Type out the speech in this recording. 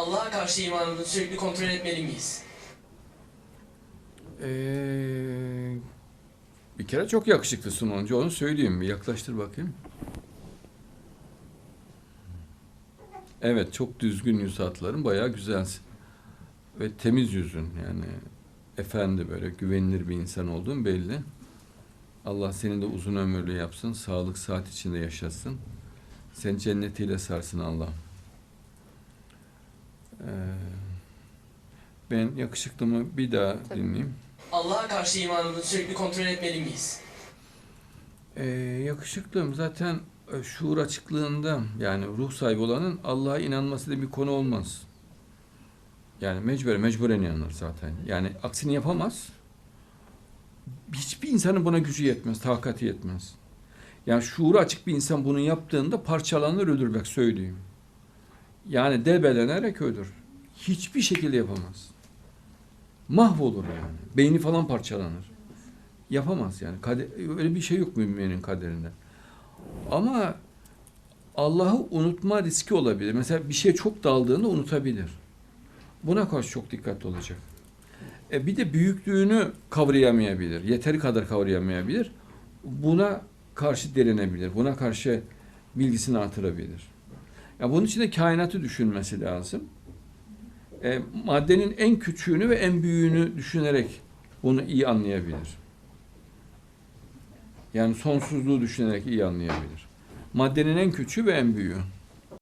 Allah'a karşı imanımızı sürekli kontrol etmeli miyiz? Ee, bir kere çok yakışıklısın onca onu söyleyeyim. Bir yaklaştır bakayım. Evet çok düzgün yüz hatların bayağı güzelsin. Ve temiz yüzün yani efendi böyle güvenilir bir insan olduğun belli. Allah seni de uzun ömürlü yapsın. Sağlık saat içinde yaşasın. Sen cennetiyle sarsın Allah. Ben yakışıklımı bir daha dinleyeyim. Allah'a karşı imanımızı sürekli kontrol etmeli miyiz? Ee, yakışıklım zaten e, şuur açıklığında yani ruh sahibi olanın Allah'a inanması diye bir konu olmaz. Yani mecbur, mecburen inanır zaten. Yani aksini yapamaz. Hiçbir insanın buna gücü yetmez, takati yetmez. Yani şuuru açık bir insan bunu yaptığında parçalanır ölür bak söyleyeyim. Yani debelenerek ölür. Hiçbir şekilde yapamaz. Mahvolur yani. Beyni falan parçalanır. Yapamaz yani. Kader, öyle bir şey yok müminin kaderinde. Ama Allah'ı unutma riski olabilir. Mesela bir şeye çok daldığında unutabilir. Buna karşı çok dikkatli olacak. E bir de büyüklüğünü kavrayamayabilir. Yeteri kadar kavrayamayabilir. Buna karşı direnebilir. Buna karşı bilgisini artırabilir. Ya bunun için de kainatı düşünmesi lazım. E, maddenin en küçüğünü ve en büyüğünü düşünerek bunu iyi anlayabilir. Yani sonsuzluğu düşünerek iyi anlayabilir. Maddenin en küçüğü ve en büyüğü.